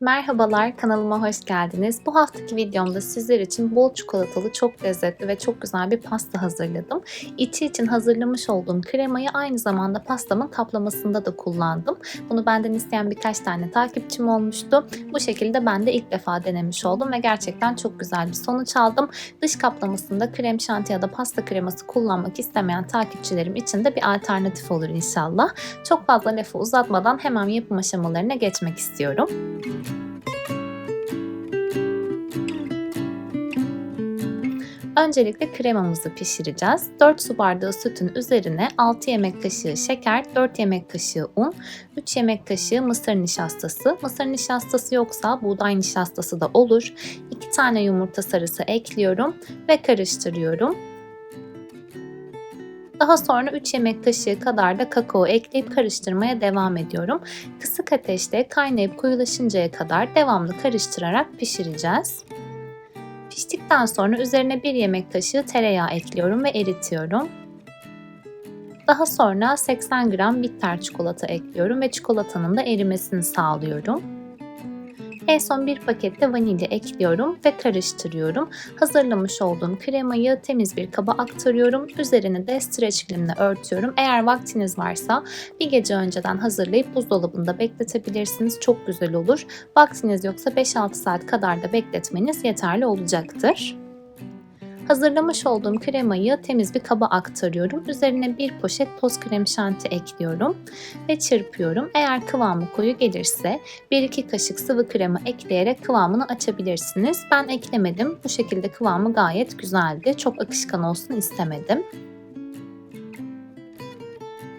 Merhabalar, kanalıma hoş geldiniz. Bu haftaki videomda sizler için bol çikolatalı, çok lezzetli ve çok güzel bir pasta hazırladım. İçi için hazırlamış olduğum kremayı aynı zamanda pastamın kaplamasında da kullandım. Bunu benden isteyen birkaç tane takipçim olmuştu. Bu şekilde ben de ilk defa denemiş oldum ve gerçekten çok güzel bir sonuç aldım. Dış kaplamasında krem şanti ya da pasta kreması kullanmak istemeyen takipçilerim için de bir alternatif olur inşallah. Çok fazla lafı uzatmadan hemen yapım aşamalarına geçmek istiyorum. Öncelikle kremamızı pişireceğiz. 4 su bardağı sütün üzerine 6 yemek kaşığı şeker, 4 yemek kaşığı un, 3 yemek kaşığı mısır nişastası. Mısır nişastası yoksa buğday nişastası da olur. 2 tane yumurta sarısı ekliyorum ve karıştırıyorum. Daha sonra 3 yemek kaşığı kadar da kakao ekleyip karıştırmaya devam ediyorum. Kısık ateşte kaynayıp koyulaşıncaya kadar devamlı karıştırarak pişireceğiz. Piştikten sonra üzerine 1 yemek kaşığı tereyağı ekliyorum ve eritiyorum. Daha sonra 80 gram bitter çikolata ekliyorum ve çikolatanın da erimesini sağlıyorum. En son bir pakette vanilya ekliyorum ve karıştırıyorum. Hazırlamış olduğum kremayı temiz bir kaba aktarıyorum. Üzerini de streç filmle örtüyorum. Eğer vaktiniz varsa bir gece önceden hazırlayıp buzdolabında bekletebilirsiniz. Çok güzel olur. Vaktiniz yoksa 5-6 saat kadar da bekletmeniz yeterli olacaktır. Hazırlamış olduğum kremayı temiz bir kaba aktarıyorum. Üzerine bir poşet toz krem şanti ekliyorum ve çırpıyorum. Eğer kıvamı koyu gelirse 1-2 kaşık sıvı krema ekleyerek kıvamını açabilirsiniz. Ben eklemedim. Bu şekilde kıvamı gayet güzeldi. Çok akışkan olsun istemedim.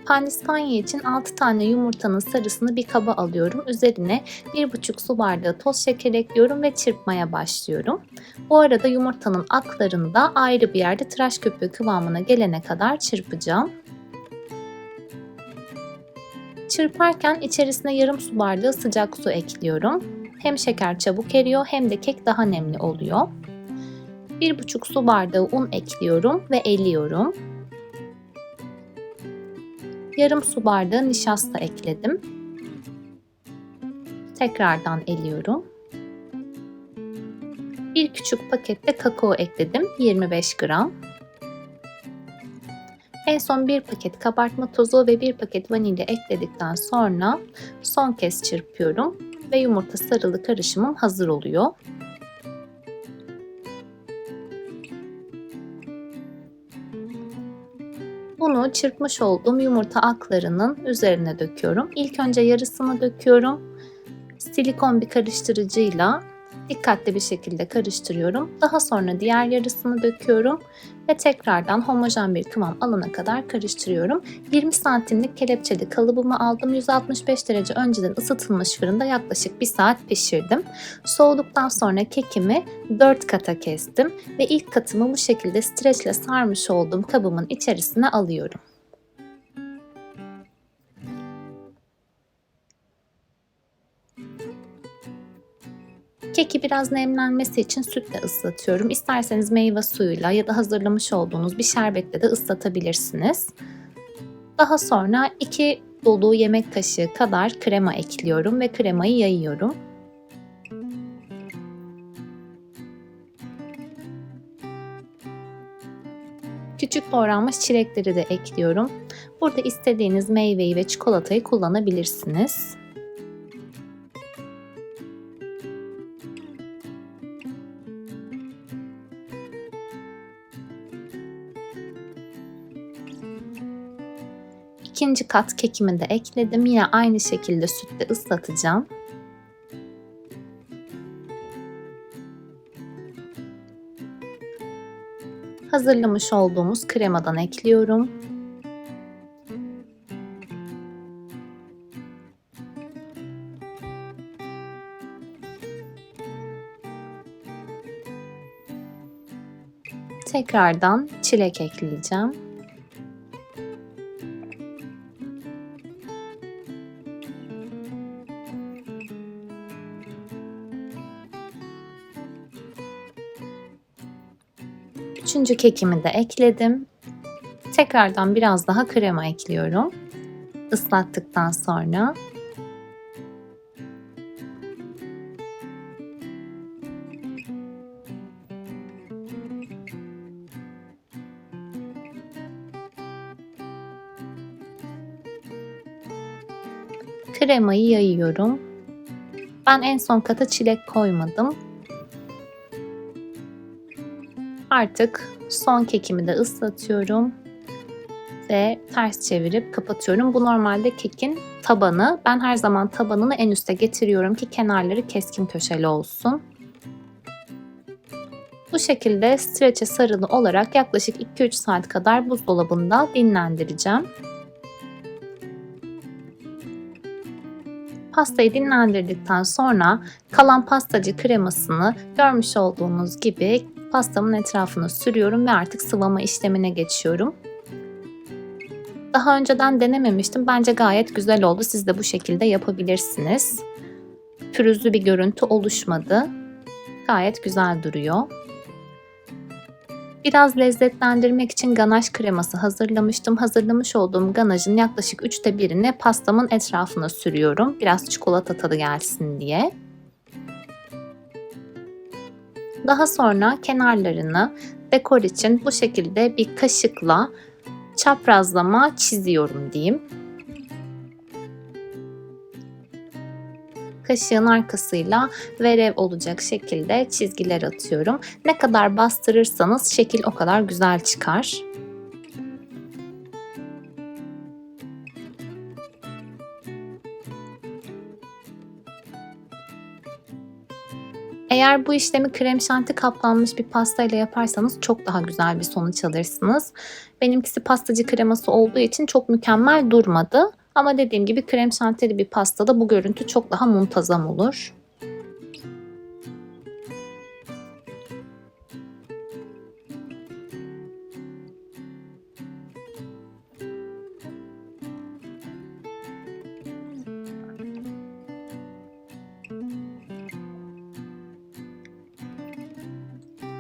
Pandispanya için 6 tane yumurtanın sarısını bir kaba alıyorum. Üzerine 1,5 su bardağı toz şeker ekliyorum ve çırpmaya başlıyorum. Bu arada yumurtanın aklarını da ayrı bir yerde tıraş köpüğü kıvamına gelene kadar çırpacağım. Çırparken içerisine yarım su bardağı sıcak su ekliyorum. Hem şeker çabuk eriyor hem de kek daha nemli oluyor. 1,5 su bardağı un ekliyorum ve eliyorum yarım su bardağı nişasta ekledim. Tekrardan eliyorum. Bir küçük pakette kakao ekledim 25 gram. En son bir paket kabartma tozu ve bir paket vanilya ekledikten sonra son kez çırpıyorum ve yumurta sarılı karışımım hazır oluyor. Bunu çırpmış olduğum yumurta aklarının üzerine döküyorum. İlk önce yarısını döküyorum. Silikon bir karıştırıcıyla dikkatli bir şekilde karıştırıyorum. Daha sonra diğer yarısını döküyorum ve tekrardan homojen bir kıvam alana kadar karıştırıyorum. 20 santimlik kelepçeli kalıbımı aldım. 165 derece önceden ısıtılmış fırında yaklaşık 1 saat pişirdim. Soğuduktan sonra kekimi 4 kata kestim ve ilk katımı bu şekilde streçle sarmış olduğum kabımın içerisine alıyorum. Keki biraz nemlenmesi için sütle ıslatıyorum. İsterseniz meyve suyuyla ya da hazırlamış olduğunuz bir şerbetle de ıslatabilirsiniz. Daha sonra 2 dolu yemek kaşığı kadar krema ekliyorum ve kremayı yayıyorum. Küçük doğranmış çilekleri de ekliyorum. Burada istediğiniz meyveyi ve çikolatayı kullanabilirsiniz. İkinci kat kekimi de ekledim. Yine aynı şekilde sütle ıslatacağım. Hazırlamış olduğumuz kremadan ekliyorum. Tekrardan çilek ekleyeceğim. Üçüncü kekimi de ekledim. Tekrardan biraz daha krema ekliyorum. Islattıktan sonra kremayı yayıyorum. Ben en son kata çilek koymadım. Artık son kekimi de ıslatıyorum ve ters çevirip kapatıyorum. Bu normalde kekin tabanı. Ben her zaman tabanını en üste getiriyorum ki kenarları keskin köşeli olsun. Bu şekilde streçe sarılı olarak yaklaşık 2-3 saat kadar buzdolabında dinlendireceğim. Pastayı dinlendirdikten sonra kalan pastacı kremasını görmüş olduğunuz gibi pastamın etrafına sürüyorum ve artık sıvama işlemine geçiyorum. Daha önceden denememiştim. Bence gayet güzel oldu. Siz de bu şekilde yapabilirsiniz. Pürüzlü bir görüntü oluşmadı. Gayet güzel duruyor. Biraz lezzetlendirmek için ganaj kreması hazırlamıştım. Hazırlamış olduğum ganajın yaklaşık üçte birini pastamın etrafına sürüyorum. Biraz çikolata tadı gelsin diye. Daha sonra kenarlarını dekor için bu şekilde bir kaşıkla çaprazlama çiziyorum diyeyim. Kaşığın arkasıyla verev olacak şekilde çizgiler atıyorum. Ne kadar bastırırsanız şekil o kadar güzel çıkar. Eğer bu işlemi krem şanti kaplanmış bir pastayla yaparsanız çok daha güzel bir sonuç alırsınız. Benimkisi pastacı kreması olduğu için çok mükemmel durmadı. Ama dediğim gibi krem şantili bir pastada bu görüntü çok daha muntazam olur.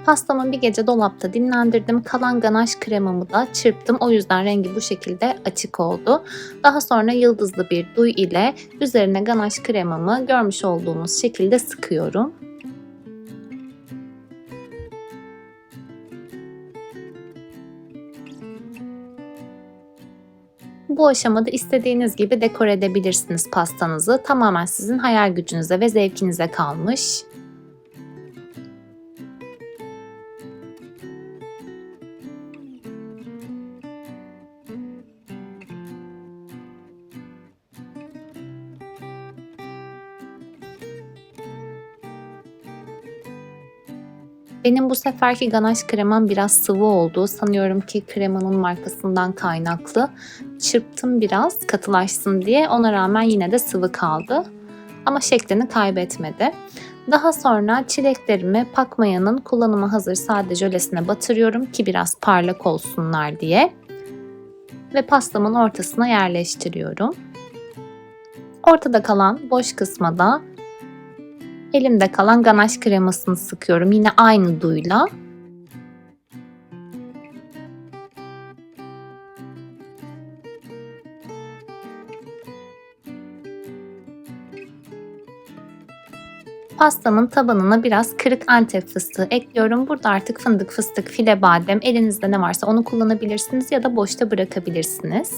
Pastamı bir gece dolapta dinlendirdim. Kalan ganaj kremamı da çırptım. O yüzden rengi bu şekilde açık oldu. Daha sonra yıldızlı bir duy ile üzerine ganaj kremamı görmüş olduğunuz şekilde sıkıyorum. Bu aşamada istediğiniz gibi dekor edebilirsiniz pastanızı. Tamamen sizin hayal gücünüze ve zevkinize kalmış. Benim bu seferki ganaj kremam biraz sıvı oldu. Sanıyorum ki kremanın markasından kaynaklı. Çırptım biraz katılaşsın diye. Ona rağmen yine de sıvı kaldı. Ama şeklini kaybetmedi. Daha sonra çileklerimi pakmayanın kullanıma hazır sade jölesine batırıyorum ki biraz parlak olsunlar diye. Ve pastamın ortasına yerleştiriyorum. Ortada kalan boş kısma da Elimde kalan ganaş kremasını sıkıyorum. Yine aynı duyla. Pastanın tabanına biraz kırık antep fıstığı ekliyorum. Burada artık fındık, fıstık, file badem elinizde ne varsa onu kullanabilirsiniz ya da boşta bırakabilirsiniz.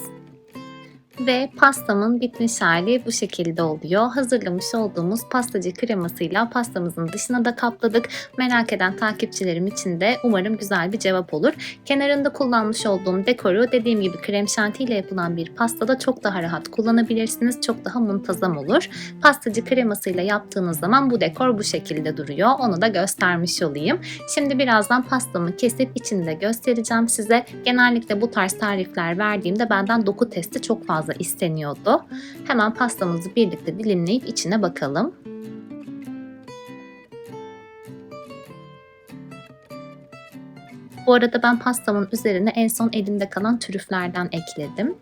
Ve pastamın bitmiş hali bu şekilde oluyor. Hazırlamış olduğumuz pastacı kremasıyla pastamızın dışına da kapladık. Merak eden takipçilerim için de umarım güzel bir cevap olur. Kenarında kullanmış olduğum dekoru dediğim gibi krem şanti ile yapılan bir pastada çok daha rahat kullanabilirsiniz. Çok daha muntazam olur. Pastacı kremasıyla yaptığınız zaman bu dekor bu şekilde duruyor. Onu da göstermiş olayım. Şimdi birazdan pastamı kesip içinde göstereceğim size. Genellikle bu tarz tarifler verdiğimde benden doku testi çok fazla fazla isteniyordu. Hemen pastamızı birlikte dilimleyip içine bakalım. Bu arada ben pastamın üzerine en son elimde kalan trüflerden ekledim.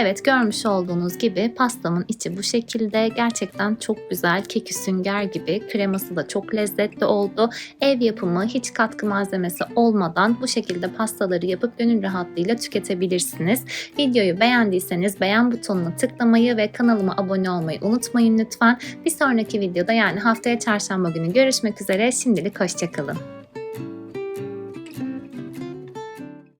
Evet görmüş olduğunuz gibi pastamın içi bu şekilde. Gerçekten çok güzel keki sünger gibi. Kreması da çok lezzetli oldu. Ev yapımı hiç katkı malzemesi olmadan bu şekilde pastaları yapıp gönül rahatlığıyla tüketebilirsiniz. Videoyu beğendiyseniz beğen butonuna tıklamayı ve kanalıma abone olmayı unutmayın lütfen. Bir sonraki videoda yani haftaya çarşamba günü görüşmek üzere. Şimdilik hoşçakalın.